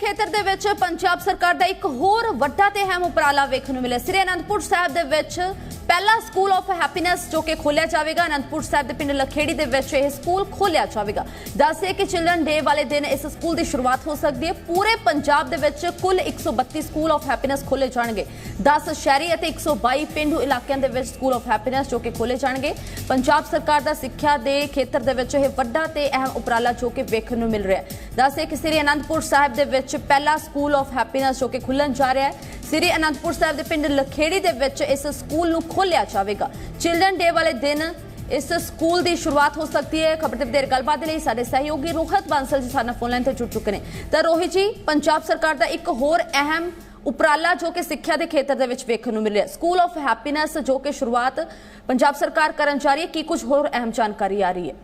ਖੇਤਰ ਦੇ ਵਿੱਚ ਪੰਜਾਬ ਸਰਕਾਰ ਦਾ ਇੱਕ ਹੋਰ ਵੱਡਾ ਤੇ ਅਹਿਮ ਉਪਰਾਲਾ ਵੇਖਣ ਨੂੰ ਮਿਲਿਆ। ਸ੍ਰੀ ਅਨੰਦਪੁਰ ਸਾਹਿਬ ਦੇ ਵਿੱਚ ਪਹਿਲਾ ਸਕੂਲ ਆਫ ਹੈਪੀਨੈਸ ਜੋ ਕਿ ਖੋਲਿਆ ਜਾਵੇਗਾ, ਅਨੰਦਪੁਰ ਸਾਹਿਬ ਦੇ ਪਿੰਡ ਲਖੇੜੀ ਦੇ ਵਿੱਚ ਇਹ ਸਕੂਲ ਖੋਲਿਆ ਜਾਵੇਗਾ। ਦੱਸੇ ਕਿ ਚਿਲਡਰਨ ਡੇ ਵਾਲੇ ਦਿਨ ਇਸ ਸਕੂਲ ਦੀ ਸ਼ੁਰੂਆਤ ਹੋ ਸਕਦੀ ਹੈ। ਪੂਰੇ ਪੰਜਾਬ ਦੇ ਵਿੱਚ ਕੁੱਲ 132 ਸਕੂਲ ਆਫ ਹੈਪੀਨੈਸ ਖੋਲੇ ਜਾਣਗੇ। 10 ਸ਼ਹਿਰੀ ਅਤੇ 122 ਪਿੰਡੂ ਇਲਾਕਿਆਂ ਦੇ ਵਿੱਚ ਸਕੂਲ ਆਫ ਹੈਪੀਨੈਸ ਜੋ ਕਿ ਖੋਲੇ ਜਾਣਗੇ। ਪੰਜਾਬ ਸਰਕਾਰ ਦਾ ਸਿੱਖਿਆ ਦੇ ਖੇਤਰ ਦੇ ਵਿੱਚ ਇਹ ਵੱਡਾ ਤੇ ਅਹਿਮ ਉਪਰਾਲਾ ਜੋ ਕਿ ਵੇਖਣ ਨੂੰ ਮਿਲ ਰਿਹਾ ਹੈ। ਦੱਸੇ ਕਿ ਸ੍ਰੀ ਅਨੰਦਪੁਰ ਸਾਹਿਬ ਦੇ ਵਿੱਚ ਪਹਿਲਾ ਸਕੂਲ ਆਫ ਹੈਪੀਨੈਸ ਜੋ ਕਿ ਖੁੱਲਣ ਜਾ ਰਿਹਾ ਹੈ। ਸ੍ਰੀ ਅਨੰਦਪੁਰ ਸਾਹਿਬ ਦੇ ਪਿੰਡ ਲਖੇੜੀ ਦੇ ਵਿੱਚ ਇਸ ਸਕੂਲ ਨੂੰ ਖੋਲਿਆ ਜਾਵੇਗਾ। ਚਿਲਡਰਨ ਡੇ ਵਾਲੇ ਦਿਨ ਇਸ ਸਕੂਲ ਦੀ ਸ਼ੁਰੂਆਤ ਹੋ ਸਕਦੀ ਹੈ। ਖਬਰ ਤੇ ਵਧੇਰੇ ਗੱਲਬਾਤ ਦੇ ਲਈ ਸਾਡੇ ਸਹਿਯੋਗੀ ਰੋਹਿਤ ਬਾਂਸਲ ਜੀ ਸਾਡੇ ਫੋਨ ਲਾਈਨ ਤੇ ਜੁੜ ਚੁੱਕੇ ਨੇ। ਤਾਂ ਰੋਹਿਤ ਜੀ, ਪੰਜਾਬ ਸਰਕਾਰ ਦਾ ਇੱਕ ਹੋਰ ਅਹਿਮ ਉਪਰਾਲਾ ਜੋ ਕਿ ਸਿੱਖਿਆ ਦੇ ਖੇਤਰ ਦੇ ਵਿੱਚ ਵੇਖਣ ਨੂੰ ਮਿਲ ਰਿਹਾ ਸਕੂਲ ਆਫ ਹੈਪੀਨੈਸ ਜੋ ਕਿ ਸ਼ੁਰੂਆਤ ਪੰਜਾਬ ਸਰਕਾਰ ਕਰਨ ਜਾ ਰਹੀ ਹੈ। ਕੀ ਕੁਝ ਹੋਰ ਅਹਿਮ ਜਾਣਕਾਰੀ ਆ ਰਹੀ ਹੈ?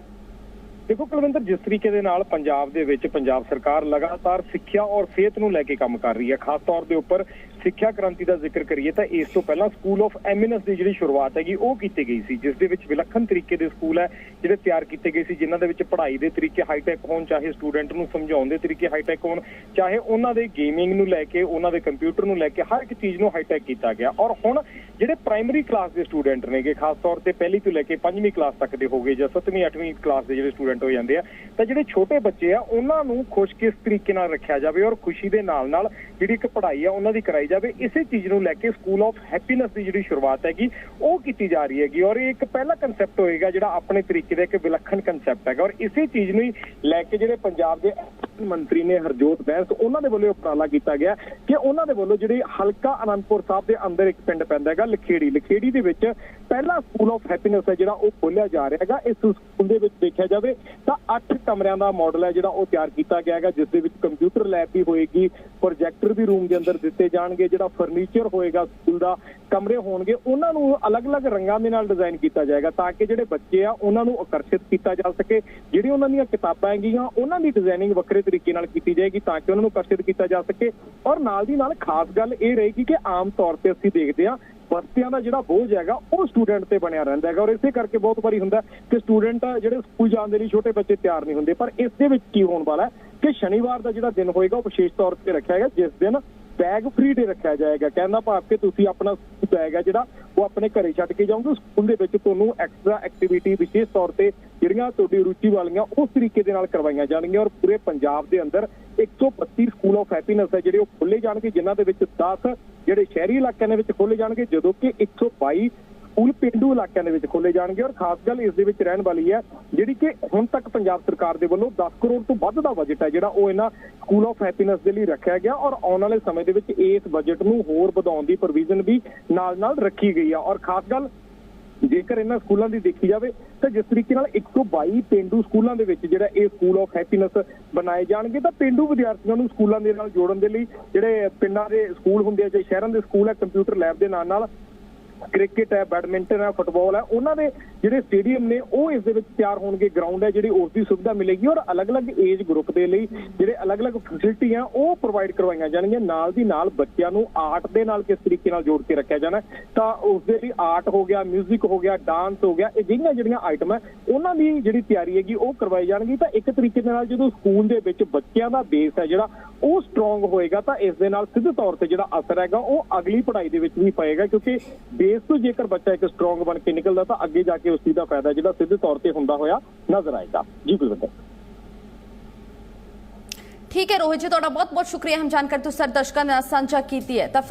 ਦੇਖੋ ਕੁਲਵਿੰਦਰ, ਜਿਸ ਤਰੀਕੇ ਦੇ ਨਾਲ ਪੰਜਾਬ ਦੇ ਵਿੱਚ ਪੰਜਾਬ ਸਰਕਾਰ ਲਗਾਤਾਰ ਸਿੱਖਿਆ ਔਰ ਸਿਹਤ ਨੂੰ ਲੈ ਕੇ ਕੰਮ ਕਰ ਰਹੀ ਹੈ, ਖਾਸ ਤੌਰ ਦੇ ਉੱਪਰ ਸਿੱਖਿਆ ਕ੍ਰਾਂਤੀ ਦਾ ਜ਼ਿਕਰ ਕਰੀਏ ਤਾਂ ਇਸ ਤੋਂ ਪਹਿਲਾਂ ਸਕੂਲ ਆਫ ਐਮਿਨਸ ਦੀ ਜਿਹੜੀ ਸ਼ੁਰੂਆਤ ਹੈਗੀ, ਉਹ ਕੀਤੀ ਗਈ ਸੀ, ਜਿਸ ਦੇ ਵਿੱਚ ਵਿਲੱਖਣ ਤਰੀਕੇ ਦੇ ਸਕੂਲ ਹੈ, ਜਿਹੜੇ ਤਿਆਰ ਕੀਤੇ ਗਏ ਸੀ, ਜਿਨ੍ਹਾਂ ਦੇ ਵਿੱਚ ਪੜ੍ਹਾਈ ਦੇ ਤਰੀਕੇ ਹਾਈਟੈਕ ਹੋਣ, ਚਾਹੇ ਸਟੂਡੈਂਟ ਨੂੰ ਸਮਝਾਉਣ ਦੇ ਤਰੀਕੇ ਹਾਈਟੈਕ ਹੋਣ, ਚਾਹੇ ਉਹਨਾਂ ਦੇ ਗੇਮਿੰਗ ਨੂੰ ਲੈ ਕੇ, ਉਹਨਾਂ ਦੇ ਕੰਪਿਊਟਰ ਨੂੰ ਲੈ ਕੇ, ਹਰ ਇੱਕ ਚੀਜ਼ ਨੂੰ ਹਾਈਟੈਕ ਕੀਤਾ ਗਿਆ। ਔਰ ਹੁਣ ਜਿਹੜੇ ਪ੍ਰਾਇਮਰੀ ਕਲਾਸ ਦੇ ਸਟੂਡੈਂਟ ਨੇਗੇ, ਖਾਸ ਤੌਰ ਤੇ ਪਹਿਲੀ ਤੋਂ ਲੈ ਕੇ ਪੰਜਵੀਂ ਕਲਾਸ ਤੱਕ ਦੇ ਹੋਗੇ ਜਾਂ ਸੱਤਵੀਂ, ਅੱਠਵੀਂ ਕਲਾਸ ਦੇ ਜਿਹੜੇ ਸਟੂਡੈਂਟ ਹੋ ਜਾਂਦੇ ਆ। ਤਾਂ ਜਿਹੜੇ ਛੋਟੇ ਬੱਚੇ ਆ, ਉਹਨਾਂ ਨੂੰ ਖੁਸ਼ ਕਿਸ ਤਰੀਕੇ ਨਾਲ ਰੱਖਿਆ ਜਾਵੇ ਔਰ ਖੁਸ਼ੀ ਦੇ ਨਾਲ ਨਾਲ ਜਿਹੜੀ ਇੱਕ ਪੜ੍ਹਾਈ ਆ, ਉਹਨਾਂ ਦੀ ਕਰਾਈ ਜਾਵੇ, ਇਸੇ ਚੀਜ਼ ਨੂੰ ਲੈ ਕੇ ਸਕੂਲ ਆਫ ਹੈਪੀਨੈਸ ਦੀ ਜਿਹੜੀ ਸ਼ੁਰੂਆਤ ਹੈਗੀ, ਉਹ ਕੀਤੀ ਜਾ ਰਹੀ ਹੈਗੀ ਔਰ ਇਹ ਇੱਕ ਪਹਿਲਾ ਕਨਸੈਪਟ ਹੋਏਗਾ ਜਿਹੜਾ ਆਪਣੇ ਤਰੀਕੇ ਦਾ ਇੱਕ ਵਿਲੱਖਣ ਕਨਸੈਪਟ ਹੈਗਾ ਔਰ ਇਸੇ ਚੀਜ਼ ਨੂੰ ਹੀ ਲੈ ਕੇ ਜਿਹੜੇ ਪੰਜਾਬ ਦੇ ਮੰਤਰੀ ਨੇ ਹਰਜੋਤ ਬੈਂਸ, ਉਹਨਾਂ ਦੇ ਵੱਲੋਂ ਉਪਰਾਲਾ ਕੀਤਾ ਗਿਆ ਕਿ ਉਹਨਾਂ ਦੇ ਵੱਲੋਂ ਜਿਹੜੀ ਹਲਕਾ ਅਨੰਦਪੁਰ ਸਾਹਿਬ ਦੇ ਅੰਦਰ ਇੱਕ ਪਿੰਡ ਪੈਂਦਾ ਹੈਗਾ, ਲਖੇੜੀ। ਲਖੇੜੀ ਦੇ ਵਿੱਚ ਪਹਿਲਾ ਸਕੂਲ ਆਫ ਹੈਪੀਨੈਸ ਹੈ ਜਿਹੜਾ ਉਹ ਖੋਲਿਆ ਜਾ ਰਿਹਾ ਹੈਗਾ। ਇਸ ਸਕੂਲ ਦੇ ਵਿੱਚ ਦੇਖਿਆ ਜਾਵੇ ਤਾਂ 8 ਕਮਰਿਆਂ ਦਾ ਮਾਡਲ ਹੈ ਜਿਹੜਾ ਉਹ ਤਿਆਰ ਕੀਤਾ ਗਿਆ ਹੈਗਾ, ਜਿਸ ਦੇ ਵਿੱਚ ਕੰਪਿਊਟਰ ਲੈਬ ਵੀ ਹੋਏਗੀ ਪ੍ਰੋਜੈਕਟਰ ਵੀ ਰੂਮ ਦੇ ਅੰਦਰ ਦਿੱਤੇ ਜਾਣਗੇ, ਜਿਹੜਾ ਫਰਨੀਚਰ ਹੋਏਗਾ ਸਕੂਲ ਦਾ, ਕਮਰੇ ਹੋਣਗੇ। ਉਹਨਾਂ ਨੂੰ ਅਲੱਗ-ਅਲੱਗ ਰੰਗਾਂ ਦੇ ਨਾਲ ਡਿਜ਼ਾਈਨ ਕੀਤਾ ਜਾਏਗਾ ਤਾਂ ਕਿ ਜਿਹੜੇ ਬੱਚੇ ਆ, ਉਹਨਾਂ ਨੂੰ ਆਕਰਸ਼ਿਤ ਕੀਤਾ ਜਾ ਸਕੇ। ਜਿਹੜੀ ਉਹਨਾਂ ਦੀਆਂ ਕਿਤਾਬਾਂ ਹੈਗੀਆਂ, ਉਹਨਾਂ ਦੀ ਡਿਜ਼ਾਈਨਿੰਗ ਵੱਖਰੇ ਤਰੀਕੇ ਨਾਲ ਕੀਤੀ ਜਾਏਗੀ ਤਾਂ ਕਿ ਉਹਨਾਂ ਨੂੰ ਆਕਰਸ਼ਿਤ ਕੀਤਾ ਜਾ ਸਕੇ। ਔਰ ਨਾਲ ਦੀ ਨਾਲ ਖਾਸ ਗੱਲ ਇਹ ਰਹੇਗੀ ਕਿ ਆਮ ਤੌਰ ਤੇ ਅਸੀਂ ਦੇਖਦੇ ਆ ਬੱਚਿਆਂ ਦਾ ਜਿਹੜਾ ਬੋਝ ਹੈਗਾ, ਉਹ ਸਟੂਡੈਂਟ ਤੇ ਬਣਿਆ ਰਹਿੰਦਾ ਹੈਗਾ। ਔਰ ਇਸੇ ਕਰਕੇ ਬਹੁਤ ਵਾਰੀ ਹੁੰਦਾ ਕਿ ਸਟੂਡੈਂਟ ਜਿਹੜੇ ਸਕੂਲ ਜਾਣ ਦੇ ਲਈ ਛੋਟੇ ਬੱਚੇ ਤਿਆਰ ਨਹੀਂ ਹੁੰਦੇ। ਪਰ ਇਸ ਦੇ ਵਿੱਚ ਕੀ ਹੋਣ ਵਾਲਾ ਹੈ ਕਿ ਸ਼ਨੀਵਾਰ ਦਾ ਜਿਹੜਾ ਦਿਨ ਹੋਏਗਾ, ਉਹ ਵਿਸ਼ੇਸ਼ ਤੌਰ ਤੇ ਰੱਖਿਆ ਗਿਆ। ਜਿਸ ਦਿਨ ਬੈਗ ਫ੍ਰੀ ਡੇ ਰੱਖਿਆ ਜਾਏਗਾ। ਕਹਿੰਦਾ ਭਾਵ ਕਿ ਤੁਸੀਂ ਆਪਣਾ ਬੈਗ ਹੈ ਜਿਹੜਾ, ਉਹ ਆਪਣੇ ਘਰੇ ਛੱਡ ਕੇ ਜਾਓਗੇ ਸਕੂਲ ਦੇ ਵਿੱਚ ਤੁਹਾਨੂੰ ਐਕਸਟਰਾ ਐਕਟੀਵਿਟੀ ਵਿਸ਼ੇਸ਼ ਤੌਰ ਤੇ ਜਿਹੜੀਆਂ ਤੁਹਾਡੀ ਰੁਚੀ ਵਾਲੀਆਂ, ਉਸ ਤਰੀਕੇ ਦੇ ਨਾਲ ਕਰਵਾਈਆਂ ਜਾਣਗੀਆਂ ਔਰ ਪੂਰੇ ਪੰਜਾਬ ਦੇ ਅੰਦਰ 132 ਸਕੂਲ ਆਫ ਹੈਪੀਨੈਸ ਹੈ ਜਿਹੜੇ ਉਹ ਖੋਲੇ ਜਾਣਗੇ, ਜਿਨ੍ਹਾਂ ਦੇ ਵਿੱਚ 10 ਜਿਹੜੇ ਸ਼ਹਿਰੀ ਇਲਾਕਿਆਂ ਦੇ ਵਿੱਚ ਖੋਲੇ ਜਾਣਗੇ, ਜਦੋਂ ਕਿ 122 ਸਕੂਲ ਪਿੰਡੂ ਇਲਾਕਿਆਂ ਦੇ ਵਿੱਚ ਖੋਲੇ ਜਾਣਗੇ ਔਰ ਖਾਸ ਗੱਲ ਇਸ ਦੇ ਵਿੱਚ ਰਹਿਣ ਵਾਲੀ ਹੈ ਜਿਹੜੀ ਕਿ ਹੁਣ ਤੱਕ ਪੰਜਾਬ ਸਰਕਾਰ ਦੇ ਵੱਲੋਂ 10 ਕਰੋੜ ਤੋਂ ਵੱਧ ਦਾ ਬਜਟ ਹੈ ਜਿਹੜਾ ਉਹ ਇਹਨਾਂ ਸਕੂਲ ਆਫ ਹੈਪੀਨੈਸ ਦੇ ਲਈ ਰੱਖਿਆ ਗਿਆ ਔਰ ਆਉਣ ਵਾਲੇ ਸਮੇਂ ਦੇ ਵਿੱਚ ਇਸ ਬਜਟ ਨੂੰ ਹੋਰ ਵਧਾਉਣ ਦੀ ਪ੍ਰੋਵੀਜ਼ਨ ਵੀ ਨਾਲ-ਨਾਲ ਰੱਖੀ ਗਈ ਆ। ਔਰ ਖਾਸ ਗੱਲ ਜੇਕਰ ਇਹਨਾਂ ਸਕੂਲਾਂ ਦੀ ਦੇਖੀ ਜਾਵੇ ਤਾਂ ਜਿਸ ਤਰੀਕੇ ਨਾਲ 122 ਪਿੰਡੂ ਸਕੂਲਾਂ ਦੇ ਵਿੱਚ ਜਿਹੜਾ ਇਹ ਸਕੂਲ ਆਫ ਹੈਪੀਨੈਸ ਬਣਾਏ ਜਾਣਗੇ ਤਾਂ ਪਿੰਡੂ ਵਿਦਿਆਰਥੀਆਂ ਨੂੰ ਸਕੂਲਾਂ ਦੇ ਨਾਲ ਜੋੜਨ ਦੇ ਲਈ ਜਿਹੜੇ ਪਿੰਡਾਂ ਦੇ ਸਕੂਲ ਹੁੰਦੇ ਆ ਜਾਂ ਸ਼ਹਿਰਾਂ ਦੇ ਸਕੂਲ ਹੈ ਕੰਪਿਊਟਰ ਲੈਬ ਦੇ ਨਾਲ ਨਾਲ ਕ੍ਰਿਕਟ ਹੈ, ਬੈਡਮਿੰਟਨ ਹੈ, ਫੁੱਟਬਾਲ ਹੈ, ਉਹਨਾਂ ਦੇ ਜਿਹੜੇ ਸਟੇਡੀਅਮ ਨੇ, ਉਹ ਇਸ ਦੇ ਵਿੱਚ ਤਿਆਰ ਹੋਣਗੇ ਗਰਾਊਂਡ ਹੈ, ਜਿਹੜੀ ਉਸ ਦੀ ਸੁਵਿਧਾ ਮਿਲੇਗੀ ਔਰ ਅਲੱਗ-ਅਲੱਗ ਏਜ ਗਰੁੱਪ ਦੇ ਲਈ ਜਿਹੜੇ ਅਲੱਗ-ਅਲੱਗ ਫੈਸਿਲਿਟੀ ਆ ਉਹ ਪ੍ਰੋਵਾਈਡ ਕਰਵਾਈਆਂ ਜਾਣਗੀਆਂ। ਨਾਲ ਦੀ ਨਾਲ ਬੱਚਿਆਂ ਨੂੰ ਆਰਟ ਦੇ ਨਾਲ ਕਿਸ ਤਰੀਕੇ ਨਾਲ ਜੋੜ ਕੇ ਰੱਖਿਆ ਜਾਣਾ ਤਾਂ ਉਸ ਦੇ ਲਈ ਆਰਟ ਹੋ ਗਿਆ 뮤직 ਹੋ ਗਿਆ ਡਾਂਸ ਹੋ ਗਿਆ, ਇਹ ਜਿਹੜੀਆਂ ਜਿਹੜੀਆਂ ਆਈਟਮ ਹੈ, ਉਹਨਾਂ ਦੀ ਜਿਹੜੀ ਤਿਆਰੀ ਹੈਗੀ, ਉਹ ਕਰਵਾਈ ਜਾਣਗੀ। ਤਾਂ ਇੱਕ ਤਰੀਕੇ ਦੇ ਨਾਲ ਜਦੋਂ ਸਕੂਲ ਦੇ ਵਿੱਚ ਬੱਚਿਆਂ ਦਾ ਬੇਸ ਹੈ ਜਿਹੜਾ, ਉਹ ਸਟਰੋਂਗ ਹੋਏਗਾ, ਤਾਂ ਇਸ ਦੇ ਨਾਲ ਸਿੱਧੇ ਤੌਰ ਤੇ ਜਿਹੜਾ ਅਸਰ ਹੈਗਾ, ਉਹ ਅਗਲੀ ਪੜ੍ਹਾਈ ਦੇ ਵਿੱਚ ਵੀ ਪਏਗਾ, ਕਿਉਂਕਿ ਬੇਸ ਤੋਂ ਜੇਕਰ ਬੱਚਾ ਇੱਕ ਸਟਰੋਂਗ ਬਣ ਕੇ ਨਿਕਲਦਾ ਤਾਂ ਅੱਗੇ ਜਾ ਕੇ ਉਸ ਚੀਜ਼ ਦਾ ਫਾਇਦਾ ਜਿਹੜਾ ਸਿੱਧੇ ਤੌਰ ਤੇ ਹੁੰਦਾ ਹੋਇਆ ਨਜ਼ਰ ਆਏਗਾ। ਜੀ ਗੁਰਵਿੰਦਰ। ਠੀਕ ਹੈ ਰੋਹਿਤ ਜੀ, ਤੁਹਾਡਾ ਬਹੁਤ ਬਹੁਤ ਸ਼ੁਕਰੀਆ। ਹਮ ਜਾਣਕਾਰੀ ਤੁਸੀਂ ਸਾਡੇ ਦਰਸ਼ਕਾਂ ਨਾਲ ਸਾਂਝਾ ਕੀਤੀ ਹੈ। ਤਾਂ